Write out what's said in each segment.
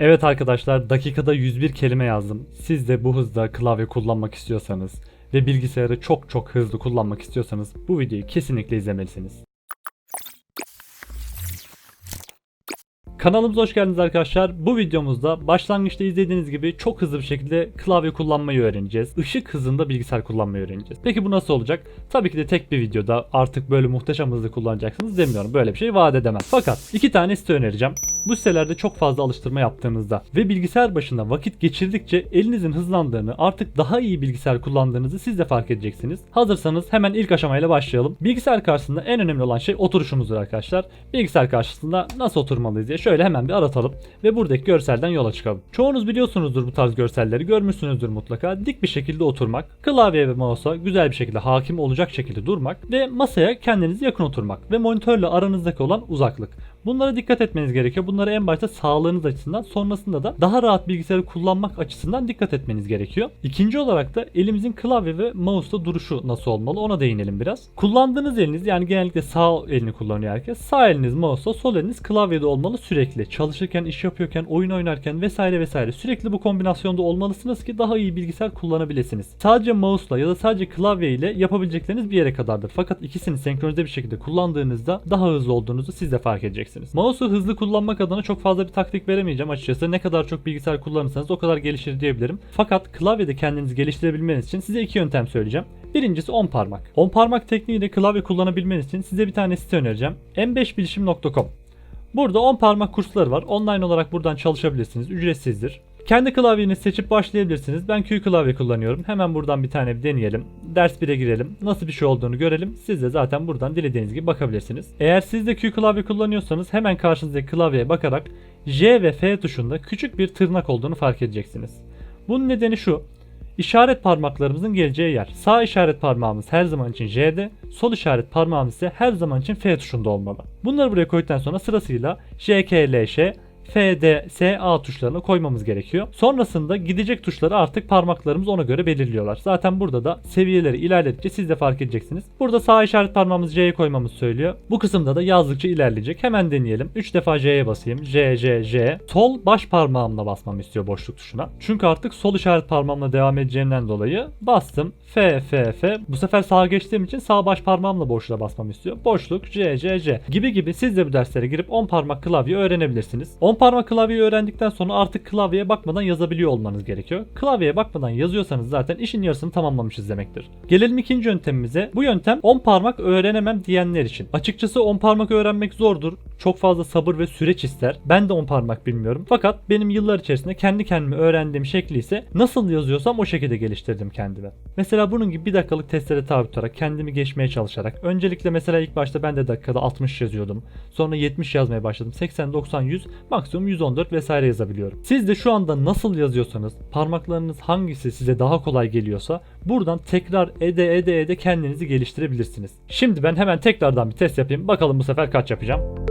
Evet arkadaşlar dakikada 101 kelime yazdım. Siz de bu hızda klavye kullanmak istiyorsanız ve bilgisayarı çok çok hızlı kullanmak istiyorsanız bu videoyu kesinlikle izlemelisiniz. Kanalımıza hoş geldiniz arkadaşlar. Bu videomuzda başlangıçta izlediğiniz gibi çok hızlı bir şekilde klavye kullanmayı öğreneceğiz. Işık hızında bilgisayar kullanmayı öğreneceğiz. Peki bu nasıl olacak? Tabii ki de tek bir videoda artık böyle muhteşem hızlı kullanacaksınız demiyorum. Böyle bir şey vaat edemem. Fakat iki tane site önereceğim. Bu sitelerde çok fazla alıştırma yaptığınızda ve bilgisayar başında vakit geçirdikçe elinizin hızlandığını, artık daha iyi bilgisayar kullandığınızı siz de fark edeceksiniz. Hazırsanız hemen ilk aşamayla başlayalım. Bilgisayar karşısında en önemli olan şey oturuşumuzdur arkadaşlar. Bilgisayar karşısında nasıl oturmalıyız diye şöyle hemen bir aratalım ve buradaki görselden yola çıkalım. Çoğunuz biliyorsunuzdur bu tarz görselleri, görmüşsünüzdür mutlaka. Dik bir şekilde oturmak, klavye ve mouse'a güzel bir şekilde hakim olacak şekilde durmak ve masaya kendinizi yakın oturmak ve monitörle aranızdaki olan uzaklık. Bunlara dikkat etmeniz gerekiyor. Bunları en başta sağlığınız açısından sonrasında da daha rahat bilgisayarı kullanmak açısından dikkat etmeniz gerekiyor. İkinci olarak da elimizin klavye ve mouse'da duruşu nasıl olmalı ona değinelim biraz. Kullandığınız eliniz yani genellikle sağ elini kullanıyor herkes. Sağ eliniz mouse'da sol eliniz klavyede olmalı sürekli. Çalışırken, iş yapıyorken, oyun oynarken vesaire vesaire sürekli bu kombinasyonda olmalısınız ki daha iyi bilgisayar kullanabilirsiniz. Sadece mouse'la ya da sadece klavye ile yapabilecekleriniz bir yere kadardır. Fakat ikisini senkronize bir şekilde kullandığınızda daha hızlı olduğunuzu siz de fark edeceksiniz. Mouse'u hızlı kullanmak adına çok fazla bir taktik veremeyeceğim açıkçası. Ne kadar çok bilgisayar kullanırsanız o kadar gelişir diyebilirim. Fakat klavyede kendinizi geliştirebilmeniz için size iki yöntem söyleyeceğim. Birincisi 10 parmak. 10 parmak tekniğiyle klavye kullanabilmeniz için size bir tane site önereceğim. m5bilişim.com Burada 10 parmak kursları var. Online olarak buradan çalışabilirsiniz. Ücretsizdir. Kendi klavyenizi seçip başlayabilirsiniz. Ben Q klavye kullanıyorum. Hemen buradan bir tane bir deneyelim. Ders 1'e girelim. Nasıl bir şey olduğunu görelim. Siz de zaten buradan dilediğiniz gibi bakabilirsiniz. Eğer siz de Q klavye kullanıyorsanız hemen karşınızdaki klavyeye bakarak J ve F tuşunda küçük bir tırnak olduğunu fark edeceksiniz. Bunun nedeni şu. İşaret parmaklarımızın geleceği yer. Sağ işaret parmağımız her zaman için J'de, sol işaret parmağımız ise her zaman için F tuşunda olmalı. Bunları buraya koyduktan sonra sırasıyla J, K, L, Ş, F, D, S, A tuşlarını koymamız gerekiyor. Sonrasında gidecek tuşları artık parmaklarımız ona göre belirliyorlar. Zaten burada da seviyeleri ilerledikçe siz de fark edeceksiniz. Burada sağ işaret parmağımızı J'ye koymamız söylüyor. Bu kısımda da yazdıkça ilerleyecek. Hemen deneyelim. 3 defa J'ye basayım. J, J, J. Sol baş parmağımla basmamı istiyor boşluk tuşuna. Çünkü artık sol işaret parmağımla devam edeceğimden dolayı bastım. F, F, F. Bu sefer sağa geçtiğim için sağ baş parmağımla boşluğa basmamı istiyor. Boşluk, J, J, J. Gibi gibi siz de bu derslere girip 10 parmak klavye öğrenebilirsiniz. 10 parmak klavyeyi öğrendikten sonra artık klavyeye bakmadan yazabiliyor olmanız gerekiyor. Klavyeye bakmadan yazıyorsanız zaten işin yarısını tamamlamışız demektir. Gelelim ikinci yöntemimize. Bu yöntem 10 parmak öğrenemem diyenler için. Açıkçası 10 parmak öğrenmek zordur. Çok fazla sabır ve süreç ister. Ben de 10 parmak bilmiyorum. Fakat benim yıllar içerisinde kendi kendime öğrendiğim şekli ise nasıl yazıyorsam o şekilde geliştirdim kendime. Mesela bunun gibi bir dakikalık testlere tabi tutarak kendimi geçmeye çalışarak öncelikle mesela ilk başta ben de dakikada 60 yazıyordum. Sonra 70 yazmaya başladım. 80, 90, 100 maksimum 114 vesaire yazabiliyorum. Siz de şu anda nasıl yazıyorsanız parmaklarınız hangisi size daha kolay geliyorsa buradan tekrar ede ede ede kendinizi geliştirebilirsiniz. Şimdi ben hemen tekrardan bir test yapayım. Bakalım bu sefer kaç yapacağım.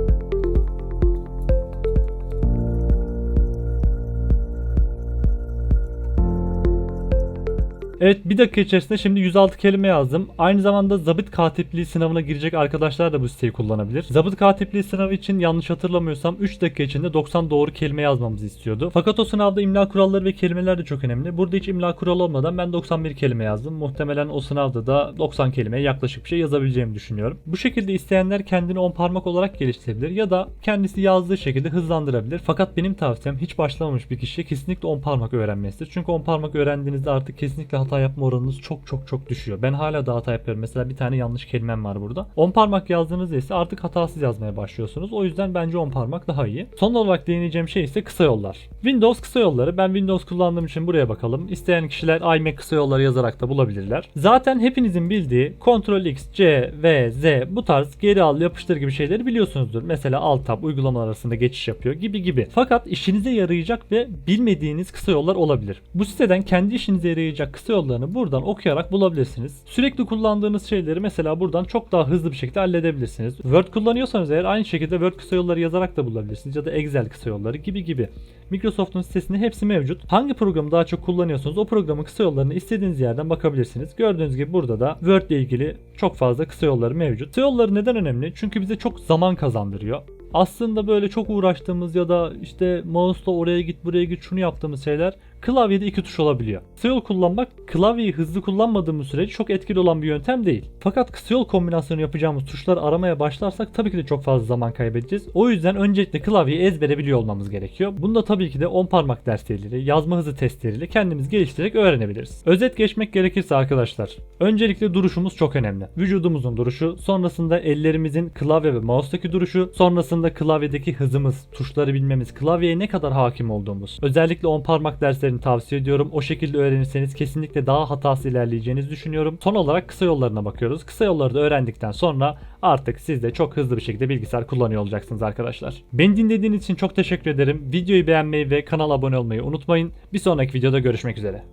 Evet bir dakika içerisinde şimdi 106 kelime yazdım. Aynı zamanda zabıt katipliği sınavına girecek arkadaşlar da bu siteyi kullanabilir. Zabıt katipliği sınavı için yanlış hatırlamıyorsam 3 dakika içinde 90 doğru kelime yazmamızı istiyordu. Fakat o sınavda imla kuralları ve kelimeler de çok önemli. Burada hiç imla kuralı olmadan ben 91 kelime yazdım. Muhtemelen o sınavda da 90 kelimeye yaklaşık bir şey yazabileceğimi düşünüyorum. Bu şekilde isteyenler kendini 10 parmak olarak geliştirebilir ya da kendisi yazdığı şekilde hızlandırabilir. Fakat benim tavsiyem hiç başlamamış bir kişiye kesinlikle 10 parmak öğrenmesidir. Çünkü 10 parmak öğrendiğinizde artık kesinlikle hata yapma oranınız çok çok çok düşüyor. Ben hala da hata yapıyorum. Mesela bir tane yanlış kelimem var burada. 10 parmak yazdığınızda ise artık hatasız yazmaya başlıyorsunuz. O yüzden bence 10 parmak daha iyi. Son olarak değineceğim şey ise kısa yollar. Windows kısa yolları. Ben Windows kullandığım için buraya bakalım. İsteyen kişiler iMac kısa yolları yazarak da bulabilirler. Zaten hepinizin bildiği Ctrl X, C, V, Z bu tarz geri al yapıştır gibi şeyleri biliyorsunuzdur. Mesela Alt Tab uygulamalar arasında geçiş yapıyor gibi gibi. Fakat işinize yarayacak ve bilmediğiniz kısa yollar olabilir. Bu siteden kendi işinize yarayacak kısa yollarını buradan okuyarak bulabilirsiniz. Sürekli kullandığınız şeyleri mesela buradan çok daha hızlı bir şekilde halledebilirsiniz. Word kullanıyorsanız eğer aynı şekilde Word kısa yolları yazarak da bulabilirsiniz ya da Excel kısa yolları gibi gibi. Microsoft'un sitesinde hepsi mevcut. Hangi programı daha çok kullanıyorsanız o programın kısa yollarını istediğiniz yerden bakabilirsiniz. Gördüğünüz gibi burada da Word ile ilgili çok fazla kısa yolları mevcut. Kısa yolları neden önemli? Çünkü bize çok zaman kazandırıyor. aslında böyle çok uğraştığımız ya da işte mouse'la oraya git buraya git şunu yaptığımız şeyler klavyede iki tuş olabiliyor. Kısa yol kullanmak klavyeyi hızlı kullanmadığımız sürece çok etkili olan bir yöntem değil. Fakat kısa yol kombinasyonu yapacağımız tuşları aramaya başlarsak tabii ki de çok fazla zaman kaybedeceğiz. O yüzden öncelikle klavyeyi ezbere biliyor olmamız gerekiyor. Bunu da tabii ki de 10 parmak dersleriyle, yazma hızı testleriyle kendimiz geliştirerek öğrenebiliriz. Özet geçmek gerekirse arkadaşlar, öncelikle duruşumuz çok önemli. Vücudumuzun duruşu, sonrasında ellerimizin klavye ve mouse'daki duruşu, sonrasında klavyedeki hızımız, tuşları bilmemiz, klavyeye ne kadar hakim olduğumuz. Özellikle 10 parmak derslerini tavsiye ediyorum. O şekilde öğrenirseniz kesinlikle daha hatasız ilerleyeceğinizi düşünüyorum. Son olarak kısa yollarına bakıyoruz. Kısa yolları da öğrendikten sonra artık siz de çok hızlı bir şekilde bilgisayar kullanıyor olacaksınız arkadaşlar. Beni dinlediğiniz için çok teşekkür ederim. Videoyu beğenmeyi ve kanala abone olmayı unutmayın. Bir sonraki videoda görüşmek üzere.